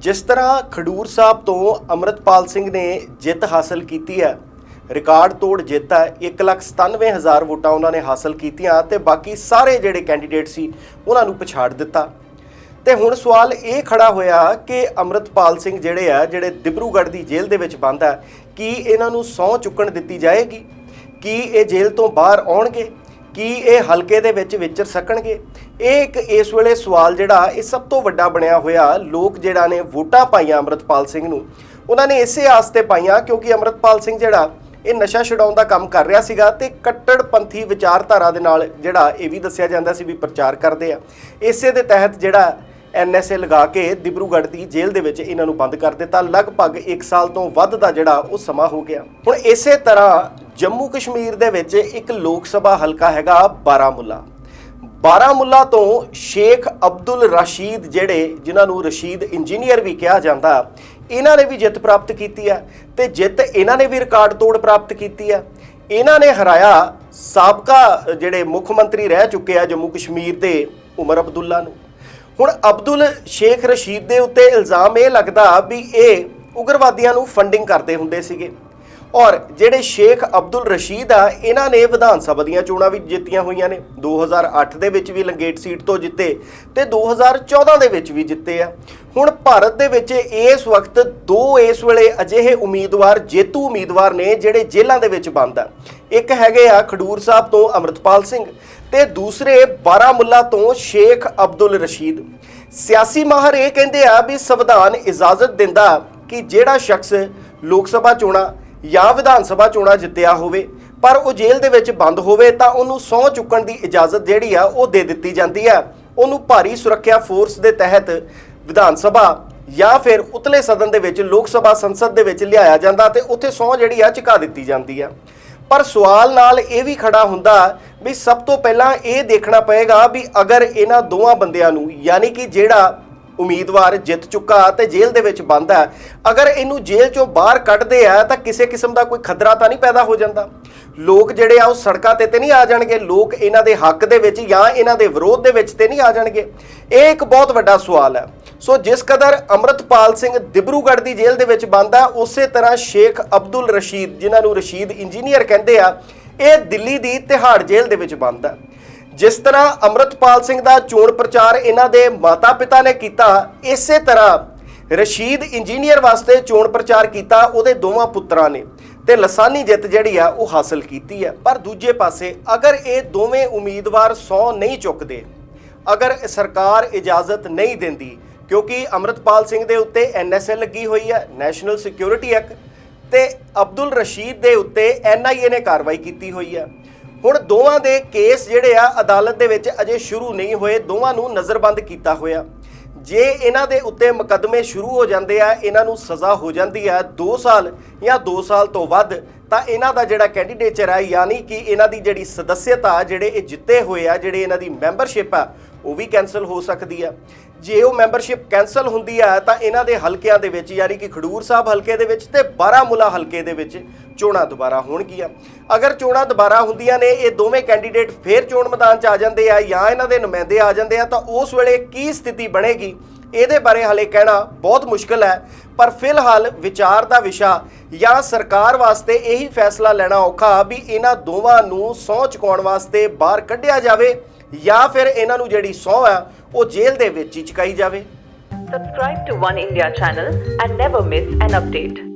ਜਿਸ ਤਰ੍ਹਾਂ ਖਡੂਰ ਸਾਹਿਬ ਤੋਂ ਅਮਰਤਪਾਲ ਸਿੰਘ ਨੇ ਜਿੱਤ ਹਾਸਲ ਕੀਤੀ ਹੈ, ਰਿਕਾਰਡ ਤੋੜ ਜਿੱਤ ਹੈ 197000 ਵੋਟਾਂ ਉਹਨਾਂ ਨੇ ਹਾਸਲ ਕੀਤੀਆਂ ਤੇ ਬਾਕੀ ਸਾਰੇ ਜਿਹੜੇ ਕੈਂਡੀਡੇਟ ਸੀ, ਉਹਨਾਂ ਨੂੰ ਪਛਾੜ ਦਿੱਤਾ। ਤੇ ਹੁਣ ਸਵਾਲ ਇਹ ਖੜਾ ਹੋਇਆ ਕਿ ਅਮਰਤਪਾਲ ਸਿੰਘ ਜਿਹੜੇ ਆ, ਜਿਹੜੇ ਦਿਬਰੂਗੜ੍ਹ ਦੀ ਜੇਲ੍ਹ ਦੇ ਵਿੱਚ ਬੰਦ ਆ ਕੀ ਇਹਨਾਂ ਨੂੰ ਸਹੁੰ ਚੁੱਕਣ ਦਿੱਤੀ ਜਾਏਗੀ? ਕੀ ਇਹ ਜੇਲ੍ਹ ਤੋਂ ਬਾਹਰ ਆਉਣਗੇ? ਕੀ ਇਹ ਹਲਕੇ ਦੇ ਵਿੱਚ ਵਿਚਰ ਸਕਣਗੇ? ਇਹ ਇੱਕ ਇਸ ਵੇਲੇ ਸਵਾਲ ਜਿਹੜਾ ਇਹ ਸਭ ਤੋਂ ਵੱਡਾ ਬਣਿਆ ਹੋਇਆ ਲੋਕ ਜਿਹੜਾ ਨੇ ਵੋਟਾਂ ਪਾਈਆਂ ਅਮਰਤਪਾਲ ਸਿੰਘ ਨੂੰ। ਉਹਨਾਂ ਨੇ ਇਸੇ ਆਸ ਤੇ ਪਾਈਆਂ ਕਿਉਂਕਿ ਅਮਰਤਪਾਲ ਸਿੰਘ ਜਿਹੜਾ ਇਹ ਨਸ਼ਾ ਛਡਾਉਣ ਦਾ ਕੰਮ ਕਰ ਰਿਹਾ ਸੀਗਾ ਤੇ ਕੱਟੜਪੰਥੀ ਵਿਚਾਰਧਾਰਾ ਦੇ ਨਾਲ ਜਿਹੜਾ ਇਹ ਵੀ ਦੱਸਿਆ ਜਾਂਦਾ ਸੀ ਵੀ ਪ੍ਰਚਾਰ ਕਰਦੇ ਆ। ਇਸੇ ਦੇ ਤਹਿਤ ਜਿਹੜਾ ਐਨਐਸਏ ਲਗਾ ਕੇ ਦਿਬਰੂਗੜ੍ਹ ਦੀ ਜੇਲ੍ਹ ਦੇ ਵਿੱਚ ਇਹਨਾਂ ਨੂੰ ਬੰਦ ਕਰ ਦਿੱਤਾ। ਲਗਭਗ 1 ਸਾਲ ਤੋਂ ਵੱਧ ਦਾ ਜਿਹੜਾ ਉਹ ਸਮਾਂ ਹੋ ਗਿਆ। ਹੁਣ ਇਸੇ ਤਰ੍ਹਾਂ ਜੰਮੂ ਕਸ਼ਮੀਰ ਦੇ ਵਿੱਚ ਇੱਕ ਲੋਕ ਸਭਾ ਹਲਕਾ ਹੈਗਾ ਬਾਰਾਮੁੱਲਾ। ਬਾਰਾਮੁੱਲਾ ਤੋਂ ਸ਼ੇਖ ਅਬਦੁਲ ਰਸ਼ੀਦ ਜਿਹੜੇ ਜਿਨ੍ਹਾਂ ਨੂੰ ਰਸ਼ੀਦ ਇੰਜੀਨੀਅਰ ਵੀ ਕਿਹਾ ਜਾਂਦਾ, ਇਹਨਾਂ ਨੇ ਵੀ ਜਿੱਤ ਪ੍ਰਾਪਤ ਕੀਤੀ ਹੈ ਤੇ ਜਿੱਤ ਇਹਨਾਂ ਨੇ ਵੀ ਰਿਕਾਰਡ ਤੋੜ ਪ੍ਰਾਪਤ ਕੀਤੀ ਹੈ। ਇਹਨਾਂ ਨੇ ਹਰਾਇਆ ਸਾਬਕਾ ਜਿਹੜੇ ਮੁੱਖ ਮੰਤਰੀ ਰਹਿ ਚੁੱਕੇ ਆ ਜੰਮੂ ਕਸ਼ਮੀਰ ਦੇ ਉਮਰ ਅਬਦੁੱਲਾ ਨੂੰ। ਹੁਣ ਅਬਦੁਲ ਸ਼ੇਖ ਰਸ਼ੀਦ ਦੇ ਉੱਤੇ ਇਲਜ਼ਾਮ ਇਹ ਲੱਗਦਾ ਵੀ ਇਹ ਉਗਰਵਾਦੀਆਂ ਨੂੰ ਫੰਡਿੰਗ ਕਰਦੇ ਹੁੰਦੇ ਸੀਗੇ। ਔਰ ਜਿਹੜੇ ਸ਼ੇਖ ਅਬਦੁਲ ਰਸ਼ੀਦ ਆ, ਇਹਨਾਂ ਨੇ ਵਿਧਾਨ ਸਭਾ ਦੀਆਂ ਚੋਣਾਂ ਵੀ ਜਿੱਤੀਆਂ ਹੋਈਆਂ ਨੇ। 2008 ਦੇ ਵਿੱਚ ਵੀ ਲੰਗੇਟ ਸੀਟ ਤੋਂ ਜਿੱਤੇ ਤੇ 2014 ਦੇ ਵਿੱਚ ਵੀ ਜਿੱਤੇ ਆ। ਹੁਣ ਭਾਰਤ ਦੇ ਵਿੱਚ ਇਸ ਵਕਤ ਦੋ ਇਸ ਵੇਲੇ ਅਜਿਹੇ ਉਮੀਦਵਾਰ, ਜੇਤੂ ਉਮੀਦਵਾਰ ਨੇ ਜਿਹੜੇ ਜੇਲ੍ਹਾਂ ਦੇ ਵਿੱਚ ਬੰਦ ਆ। ਇੱਕ ਹੈਗੇ ਆ ਖਡੂਰ ਸਾਹਿਬ ਤੋਂ ਅਮਰਤਪਾਲ ਸਿੰਘ ਤੇ ਦੂਸਰੇ ਬਾਰਾਮੁੱਲਾ ਤੋਂ ਸ਼ੇਖ ਅਬਦੁਲ ਰਸ਼ੀਦ। ਸਿਆਸੀ ਮਾਹਰ ਇਹ ਕਹਿੰਦੇ ਆ ਵੀ ਸੰਵਿਧਾਨ ਇਜਾਜ਼ਤ ਦਿੰਦਾ ਕਿ ਜਿਹੜਾ ਸ਼ਖਸ ਲੋਕ ਸਭਾ ਚੋਣਾਂ ਜਾਂ ਵਿਧਾਨ ਸਭਾ ਚੋਣਾਂ ਜਿੱਤਿਆ ਹੋਵੇ, ਪਰ ਉਹ ਜੇਲ੍ਹ ਦੇ ਵਿੱਚ ਬੰਦ ਹੋਵੇ ਤਾਂ ਉਹਨੂੰ ਸਹੁੰ ਚੁੱਕਣ ਦੀ ਇਜਾਜ਼ਤ ਜਿਹੜੀ ਆ, ਉਹ ਦੇ ਦਿੱਤੀ ਜਾਂਦੀ ਆ। ਉਹਨੂੰ ਭਾਰੀ ਸੁਰੱਖਿਆ ਫੋਰਸ ਦੇ ਤਹਿਤ ਵਿਧਾਨ ਸਭਾ ਜਾਂ ਫਿਰ ਉਤਲੇ ਸਦਨ ਦੇ ਵਿੱਚ, ਲੋਕ ਸਭਾ ਸੰਸਦ ਦੇ ਵਿੱਚ ਲਿਆਇਆ ਜਾਂਦਾ ਤੇ ਉੱਥੇ ਸਹੁੰ ਜਿਹੜੀ ਆ ਚੁਕਾ ਦਿੱਤੀ ਜਾਂਦੀ ਆ। ਪਰ ਸਵਾਲ ਨਾਲ ਇਹ ਵੀ ਖੜਾ ਹੁੰਦਾ ਵੀ ਸਭ ਤੋਂ ਪਹਿਲਾਂ ਇਹ ਦੇਖਣਾ ਪਏਗਾ ਵੀ ਅਗਰ ਇਹਨਾਂ ਦੋਵਾਂ ਬੰਦਿਆਂ ਨੂੰ, ਯਾਨੀ ਕਿ ਜਿਹੜਾ ਉਮੀਦਵਾਰ ਜਿੱਤ ਚੁੱਕਾ ਤੇ ਜੇਲ੍ਹ ਦੇ ਵਿੱਚ ਬੰਦ ਹੈ। ਅਗਰ ਇਹਨੂੰ ਜੇਲ੍ਹ ਚੋਂ ਬਾਹਰ ਕੱਢਦੇ ਆ, ਤਾਂ ਕਿਸੇ ਕਿਸਮ ਦਾ ਕੋਈ ਖਤਰਾ ਤਾਂ ਨਹੀਂ ਪੈਦਾ ਹੋ ਜਾਂਦਾ। ਲੋਕ ਜਿਹੜੇ ਆ, ਉਹ ਸੜਕਾਂ ਤੇ ਤੇ ਨਹੀਂ ਆ ਜਾਣਗੇ। ਲੋਕ ਇਹਨਾਂ ਦੇ ਹੱਕ ਦੇ ਵਿੱਚ ਜਾਂ ਇਹਨਾਂ ਦੇ ਵਿਰੋਧ ਦੇ ਵਿੱਚ ਤੇ ਨਹੀਂ ਆ ਜਾਣਗੇ। ਇਹ ਇੱਕ ਬਹੁਤ ਵੱਡਾ ਸਵਾਲ ਹੈ। ਸੋ ਜਿਸ ਕਦਰ ਅਮਰਤਪਾਲ ਸਿੰਘ ਦਿਬਰੂਗੜ੍ਹ ਦੀ ਜੇਲ੍ਹ ਦੇ ਵਿੱਚ ਬੰਦ ਆ, ਉਸੇ ਤਰ੍ਹਾਂ ਸ਼ੇਖ ਅਬਦੁਲ ਰਸ਼ੀਦ, ਜਿਨ੍ਹਾਂ ਨੂੰ ਰਸ਼ੀਦ ਇੰਜੀਨੀਅਰ ਕਹਿੰਦੇ ਆ, ਇਹ ਦਿੱਲੀ ਦੀ ਤਿਹਾੜ ਜੇਲ੍ਹ ਦੇ ਵਿੱਚ ਬੰਦ ਆ ਜਿਸ ਤਰ੍ਹਾਂ ਅਮਰਤਪਾਲ ਸਿੰਘ ਦਾ ਚੋਣ ਪ੍ਰਚਾਰ ਇਹਨਾਂ ਦੇ ਮਾਤਾ-ਪਿਤਾ ਨੇ ਕੀਤਾ, ਇਸੇ ਤਰ੍ਹਾਂ ਰਸ਼ੀਦ ਇੰਜੀਨੀਅਰ ਵਾਸਤੇ ਚੋਣ ਪ੍ਰਚਾਰ ਕੀਤਾ ਉਹਦੇ ਦੋਵਾਂ ਪੁੱਤਰਾਂ ਨੇ ਤੇ ਲਸਾਨੀ ਜਿੱਤ ਜਿਹੜੀ ਆ ਉਹ ਹਾਸਲ ਕੀਤੀ ਹੈ ਪਰ ਦੂਜੇ ਪਾਸੇ ਅਗਰ ਇਹ ਦੋਵੇਂ ਉਮੀਦਵਾਰ 100 ਨਹੀਂ ਚੁੱਕਦੇ, ਅਗਰ ਸਰਕਾਰ ਇਜਾਜ਼ਤ ਨਹੀਂ ਦਿੰਦੀ, ਕਿਉਂਕਿ ਅਮਰਤਪਾਲ ਸਿੰਘ ਦੇ ਉੱਤੇ ਐਨਐਸਏ ਲੱਗੀ ਹੋਈ ਹੈ ਨੈਸ਼ਨਲ ਸਿਕਿਉਰਿਟੀ ਐਕਟ, ਤੇ ਅਬਦੁਲ ਰਸ਼ੀਦ ਦੇ ਉੱਤੇ ਐਨਆਈਏ ਨੇ ਕਾਰਵਾਈ ਕੀਤੀ ਹੋਈ ਹੈ ਹੁਣ ਦੋਵਾਂ ਦੇ ਕੇਸ ਜਿਹੜੇ ਆ, ਅਦਾਲਤ ਦੇ ਵਿੱਚ ਅਜੇ ਸ਼ੁਰੂ ਨਹੀਂ ਹੋਏ, ਦੋਵਾਂ ਨੂੰ ਨਜ਼ਰਬੰਦ ਕੀਤਾ ਹੋਇਆ। ਜੇ ਇਹਨਾਂ ਦੇ ਉੱਤੇ ਮੁਕੱਦਮੇ ਸ਼ੁਰੂ ਹੋ ਜਾਂਦੇ ਆ, ਇਹਨਾਂ ਨੂੰ ਸਜ਼ਾ ਹੋ ਜਾਂਦੀ ਹੈ 2 ਸਾਲ ਜਾਂ 2 ਸਾਲ ਤੋਂ ਵੱਧ ਤਾਂ ਇਹਨਾਂ ਦਾ ਜਿਹੜਾ ਕੈਂਡੀਡੇਚਰ ਹੈ ਯਾਨੀ ਕਿ ਇਹਨਾਂ ਦੀ ਜਿਹੜੀ ਸਦੱਸਿਅਤਾ ਜਿਹੜੇ ਇਹ ਜਿੱਤੇ ਹੋਏ ਆ, ਜਿਹੜੇ ਇਹਨਾਂ ਦੀ ਮੈਂਬਰਸ਼ਿਪ ਆ, ਉਹ ਵੀ ਕੈਨਸਲ ਹੋ ਸਕਦੀ ਆ। ਜੇ ਉਹ ਮੈਂਬਰਸ਼ਿਪ ਕੈਨਸਲ ਹੁੰਦੀ ਆ, ਤਾਂ ਇਹਨਾਂ ਦੇ ਹਲਕਿਆਂ ਦੇ ਵਿੱਚ ਯਾਨੀ ਕਿ ਖਡੂਰ ਸਾਹਿਬ ਹਲਕੇ ਦੇ ਵਿੱਚ ਤੇ ਬਾਰਾਮੂਲਾ ਹਲਕੇ ਦੇ ਵਿੱਚ ਚੋਣਾਂ ਦੁਬਾਰਾ ਹੋਣਗੀਆਂ। ਅਗਰ ਚੋਣਾਂ ਦੁਬਾਰਾ ਹੁੰਦੀਆਂ ਨੇ, ਇਹ ਦੋਵੇਂ ਕੈਂਡੀਡੇਟ ਫੇਰ ਚੋਣ ਮੈਦਾਨ 'ਚ ਆ ਜਾਂਦੇ ਆ ਜਾਂ ਇਹਨਾਂ ਦੇ ਨੁਮਾਇੰਦੇ ਆ ਜਾਂਦੇ ਆ, ਤਾਂ ਉਸ ਵੇਲੇ ਕੀ ਸਥਿਤੀ ਬਣੇਗੀ? ਇਹਦੇ ਬਾਰੇ ਹਾਲੇ ਕਹਿਣਾ ਬਹੁਤ ਮੁਸ਼ਕਲ ਹੈ, ਪਰ ਫਿਲਹਾਲ ਵਿਚਾਰ ਦਾ ਵਿਸ਼ਾ ਜਾਂ ਸਰਕਾਰ ਵਾਸਤੇ ਇਹੀ ਫੈਸਲਾ ਲੈਣਾ ਔਖਾ ਵੀ ਇਹਨਾਂ ਦੋਵਾਂ ਨੂੰ ਸਹੁੰ ਚੁਕਾਉਣ ਵਾਸਤੇ ਬਾਹਰ ਕੱਢਿਆ ਜਾਵੇ ਜਾਂ ਫਿਰ ਇਹਨਾਂ ਨੂੰ ਜਿਹੜੀ ਸਹੁੰ ਹੈ, ਉਹ ਜੇਲ੍ਹ ਦੇ ਵਿੱਚ ਹੀ ਚੁਕਾਈ ਜਾਵੇ Subscribe to One India channel and never miss an update.